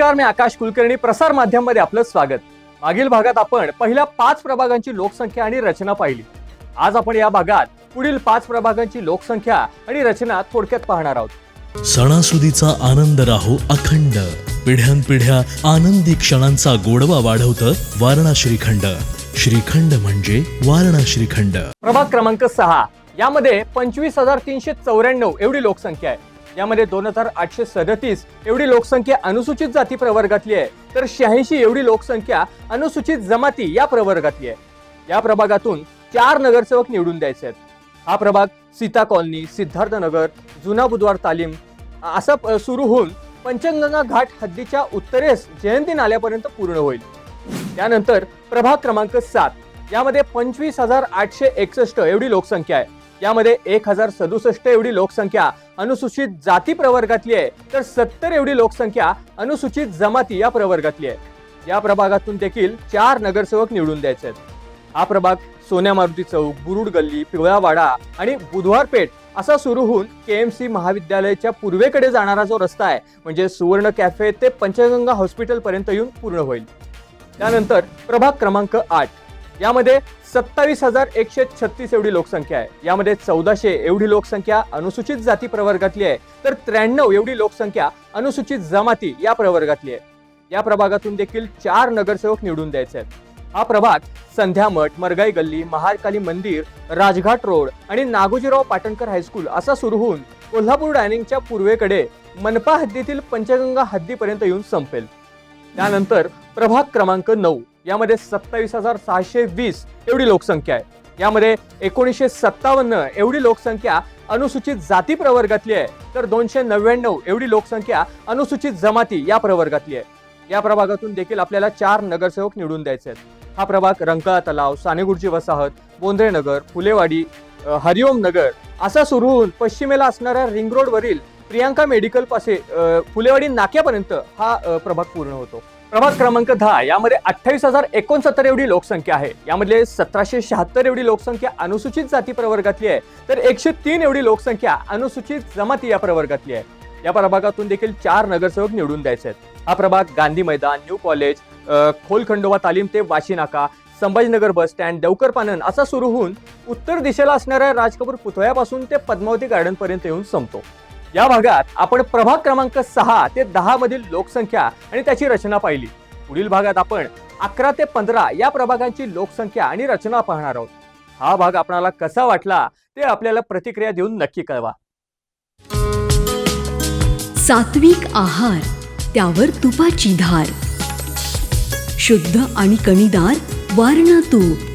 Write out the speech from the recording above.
नमस्कार मी आकाश कुलकर्णी. प्रसार माध्यममध्ये आपलं स्वागत. मागील भागात आपण पहिल्या पाच प्रभागांची लोकसंख्या आणि रचना पाहिली. आज आपण या भागात पुढील पाच प्रभागांची लोकसंख्या आणि रचना थोडक्यात पाहणार आहोत. सणासुदीचा आनंद राहो अखंड. पिढ्यानपिढ्या आनंदी क्षणांचा गोडवा वाढवतं वारणा श्रीखंड श्रीखंड म्हणजे वारणा श्रीखंड प्रभाग क्रमांक सहा. यामध्ये पंचवीस हजार तीनशे चौऱ्याण्णव एवढी लोकसंख्या आहे. यामध्ये दोन हजार आठशे सदतीस एवढी लोकसंख्या अनुसूचित जाती प्रवर्गातली आहे तर शहाऐंशी एवढी लोकसंख्या अनुसूचित जमाती या प्रवर्गातली आहे. या प्रभागातून चार नगरसेवक निवडून द्यायचे आहेत. हा प्रभाग सीता कॉलनी सिद्धार्थनगर जुना बुधवार तालीम असा प- सुरू होऊन पंचगंगा घाट हद्दीच्या उत्तरेस जयंती नाल्यापर्यंत पूर्ण होईल. त्यानंतर प्रभाग क्रमांक सात यामध्ये पंचवीस हजार आठशे एकसष्ट एवढी लोकसंख्या आहे. यामध्ये एक हजार सदुसष्ट एवढी लोकसंख्या अनुसूचित जाती प्रवर्गातली आहे तर सत्तर एवढी लोकसंख्या अनुसूचित जमाती या प्रवर्गातली आहे. या प्रभागातून देखील चार नगरसेवक निवडून द्यायचे आहेत. हा प्रभाग सोन्या मारुती चौक बुरुड गल्ली पिवळावाडा आणि बुधवार पेठ असा सुरू होऊन के एम सी महाविद्यालयाच्या पूर्वेकडे जाणारा जो रस्ता आहे म्हणजे सुवर्ण कॅफे ते पंचगंगा हॉस्पिटल पर्यंत येऊन पूर्ण होईल. त्यानंतर प्रभाग क्रमांक आठ. यामध्ये सत्तावीस हजार एकशे छत्तीस एवढी लोकसंख्या आहे. यामध्ये चौदाशे एवढी लोकसंख्या अनुसूचित जाती प्रवर्गातली आहे. तर त्र्याण्णव एवढी लोकसंख्या अनुसूचित जमाती या प्रवर्गातली आहे. या प्रभागातून देखील चार नगरसेवक निवडून द्यायचे आहेत. हा प्रभाग संध्यामठ मरगाई गल्ली महाकाली मंदिर राजघाट रोड आणि नागोजीराव पाटणकर हायस्कूल असा सुरू होऊन कोल्हापूर डायनिंगच्या पूर्वेकडे मनपा हद्दीतील पंचगंगा हद्दीपर्यंत येऊन संपेल. त्यानंतर प्रभाग क्रमांक नऊ. यामध्ये सत्तावीस हजार सहाशे वीस एवढी लोकसंख्या आहे. यामध्ये एकोणीसशे सत्तावन्न एवढी लोकसंख्या अनुसूचित जाती प्रवर्गातली आहे. तर दोनशे नव्याण्णव एवढी लोकसंख्या अनुसूचित जमाती या प्रवर्गातली आहे. या प्रभागातून देखील आपल्याला चार नगरसेवक निवडून द्यायचे आहेत. हा प्रभाग रंकाळा तलाव सानेगुडची वसाहत बोंद्रे नगर फुलेवाडी हरिओम नगर असा सुरू होऊन पश्चिमेला असणाऱ्या रिंग रोडवरील प्रियांका मेडिकल पासे फुलेवाडी नाक्यापर्यंत हा प्रभाग पूर्ण होतो. प्रभाग क्रमांक दहा यामध्ये अठ्ठावीस हजार एकोणसत्तर एवढी लोकसंख्या आहे. यामधले सतराशे शहात्तर एवढी लोकसंख्या अनुसूचित जाती प्रवर्गातली आहे तर एकशे तीन एवढी लोकसंख्या अनुसूचित जमाती या प्रवर्गातली आहे. या प्रभागातून देखील चार नगरसेवक निवडून द्यायचे आहेत. हा प्रभाग गांधी मैदान न्यू कॉलेज खोल खंडोबा तालीम ते वाशी नाका संभाजीनगर बस स्टँड देवकर पानन असा सुरू होऊन उत्तर दिशेला असणाऱ्या राज कपूर पुतळ्यापासून ते पद्मावती गार्डनपर्यंत येऊन संपतो. या भागात आपण प्रभाग क्रमांक सहा ते दहा मधील लोकसंख्या आणि त्याची रचना पाहिली. पुढील भागात आपण अकरा ते पंधरा या प्रभागांची लोकसंख्या आणि रचना पाहणार आहोत. हा भाग आपणाला कसा वाटला ते आपल्याला प्रतिक्रिया देऊन नक्की कळवा. सात्विक आहार त्यावर तुपाची धार. शुद्ध आणि कणीदार वारणा तूप.